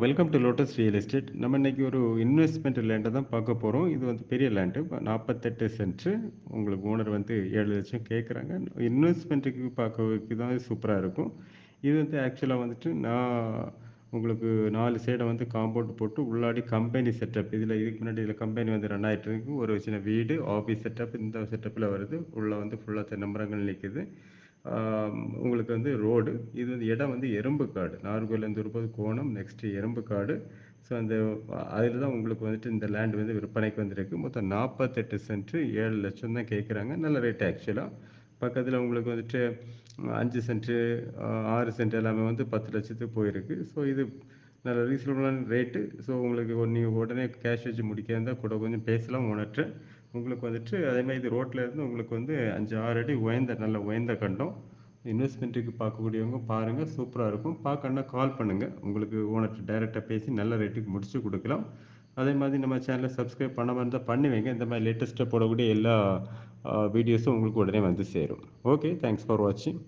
Welcome to lotus real estate நம்ம இன்னைக்கு ஒரு இன்வெஸ்ட்மெண்ட் லேண்டை தான் பார்க்க போகிறோம் இது வந்து பெரிய லேண்டு நாற்பத்தெட்டு சென்ட்ரு உங்களுக்கு ஓனர் வந்து ஏழு லட்சம் கேட்குறாங்க இன்வெஸ்ட்மெண்ட்டுக்கு பார்க்கறதுக்கு தான் சூப்பராக இருக்கும். இது வந்து ஆக்சுவலாக வந்துட்டு நான் உங்களுக்கு நாலு சைடை வந்து காம்பவுண்ட் போட்டு உள்ளாடி கம்பெனி செட்டப் இதில் இதுக்கு முன்னாடி இதில் கம்பெனி வந்து ரன் ஆகிட்டு இருக்கு. ஒரு சின்ன வீடு ஆஃபீஸ் செட்டப் இந்த செட்டப்பில் வருது. உள்ளே வந்து ஃபுல்லாக தென்னமரங்கள் நிற்கிது உங்களுக்கு வந்து ரோடு இது வந்து இடம் வந்து எறும்பு காடு. நாகர்கோயிலேருந்து வரும்போது கோணம் நெக்ஸ்ட்டு எறும்பு காடு. ஸோ அந்த அதில் தான் உங்களுக்கு வந்துட்டு இந்த லேண்ட் வந்து விற்பனைக்கு வந்திருக்கு. மொத்தம் நாற்பத்தெட்டு சென்ட்டு ஏழு லட்சம் தான் கேட்குறாங்க நல்ல ரேட் ஆக்சுவலாக பக்கத்தில் உங்களுக்கு வந்துட்டு அஞ்சு சென்ட்டு ஆறு சென்ட் எல்லாமே வந்து பத்து லட்சத்துக்கு போயிருக்கு. ஸோ இது நல்ல ரீசனபிளான ரேட்டு ஸோ உங்களுக்கு நீங்கள் உடனே கேஷ் வச்சு முடிக்க இருந்தால் கூட கொஞ்சம் பேசலாம் உணர்ட்டு உங்களுக்கு வந்துட்டு அதே மாதிரி இது ரோட்டில் இருந்து உங்களுக்கு வந்து அஞ்சு ஆறு அடி உயர்ந்த நல்ல உயர்ந்த கண்டம். இன்வெஸ்ட்மெண்ட்டுக்கு பார்க்கக்கூடியவங்க பாருங்கள் சூப்பராக இருக்கும். பார்க்கணுன்னா கால் பண்ணுங்கள் உங்களுக்கு ஓனர்கிட்ட டைரெக்டாக பேசி நல்ல ரேட்டுக்கு முடிச்சு கொடுக்கலாம். அதே மாதிரி நம்ம சேனலை சப்ஸ்கிரைப் பண்ணாமல் இருந்தால் பண்ணி வைங்க. இந்த மாதிரி லேட்டஸ்ட்டாக போடக்கூடிய எல்லா வீடியோஸும் உங்களுக்கு உடனே வந்து சேரும். ஓகே தேங்க்ஸ் ஃபார் வாட்சிங்